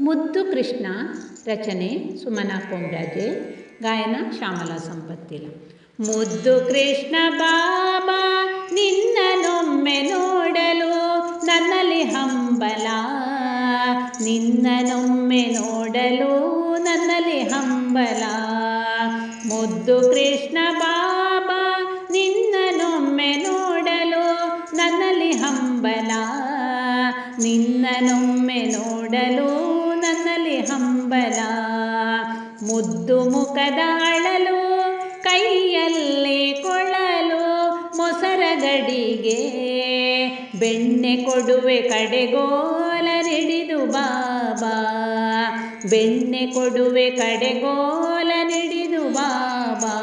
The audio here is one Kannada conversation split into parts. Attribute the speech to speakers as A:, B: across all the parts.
A: ಮುದ್ದು ಕೃಷ್ಣ ರಚನೆ ಸುಮನಾ ಕೊಂಬ್ರಾಜೆ ಗಾಯನ ಶ್ಯಾಮಲಾ ಸಂಪತ್ತಿಲ ಮುದ್ದು ಕೃಷ್ಣ ಬಾಬಾ ನಿನ್ನನೊಮ್ಮೆ ನೋಡಲು ನನ್ನಲ್ಲಿ ಹಂಬಲ ನಿನ್ನನೊಮ್ಮೆ ನೋಡಲು ನನ್ನಲ್ಲಿ ಹಂಬಲ ಮುದ್ದು ಕೃಷ್ಣ ಬಾಬಾ ನಿನ್ನನೊಮ್ಮೆ ನೋಡಲು ನನ್ನಲ್ಲಿ ಹಂಬಲ ನಿನ್ನನೊಮ್ಮೆ ನೋಡಲು ನನ್ನಲ್ಲಿ ಹಂಬಲ. ಮುದ್ದು ಮುಖದಾಳಲು ಕೈಯಲ್ಲಿ ಕೊಳಲು ಮೊಸರಗಡಿಗೆ. ಬೆಣ್ಣೆ ಕೊಡುವೆ ಕಡೆಗೋಲ ನಿಡಿದು ಬಾಬಾ. ಬೆಣ್ಣೆ ಕೊಡುವೆ ಕಡೆಗೋಲ ನಿಡಿದು ಬಾಬಾ.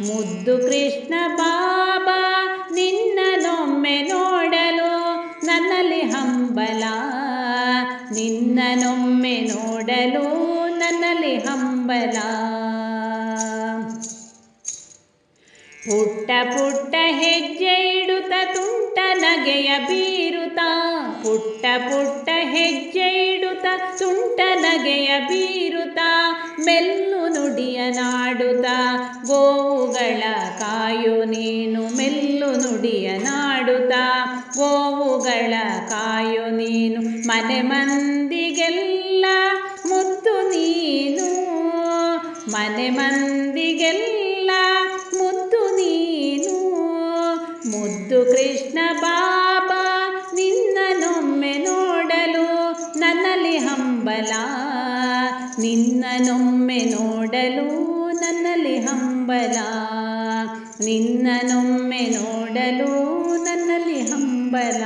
A: ಮುದ್ದು ಕೃಷ್ಣ ಬಾಬಾ, ನಿನ್ನನೊಮ್ಮೆ ನೋಡಲು ನನ್ನಲ್ಲಿ ಹಂಬಲ. ನಿನ್ನನೊಮ್ಮೆ ನೋಡಲು ನನ್ನಲ್ಲಿ ಹಂಬಲ. ಪುಟ್ಟ ಪುಟ್ಟ ಹೆಜ್ಜೆ ಇಡುತ್ತ ತುಂಟ ನಗೆಯ ಬೀರುತ ಪುಟ್ಟ ಪುಟ್ಟ ಹೆಜ್ಜೆ ಇಡುತ್ತ ತುಂಟ ನಗೆಯ ಬೀರುತ ಮೆಲ್ಲು ನುಡಿಯ ನಾಡುತ ಗೋವುಗಳ ಕಾಯು ನೀನು ಮೆಲ್ಲು ನುಡಿಯ ನಾಡುತ್ತ. ಗೋವುಗಳ ಕಾಯೋ ನೀನು ಮನೆ ಮಂದಿಗೆಲ್ಲ ಮುದ್ದು ನೀನು. ಮನೆ ಮಂದಿಗೆಲ್ಲ ಮುದ್ದು ನೀನು. ಮುದ್ದು ಕೃಷ್ಣ ಬಾಬಾ ಹಂಬಲ. ನಿನ್ನನೊಮ್ಮೆ ನೋಡಲು ನನ್ನಲ್ಲಿ ಹಂಬಲ. ನಿನ್ನನೊಮ್ಮೆ ನೋಡಲು ನನ್ನಲ್ಲಿ ಹಂಬಲ.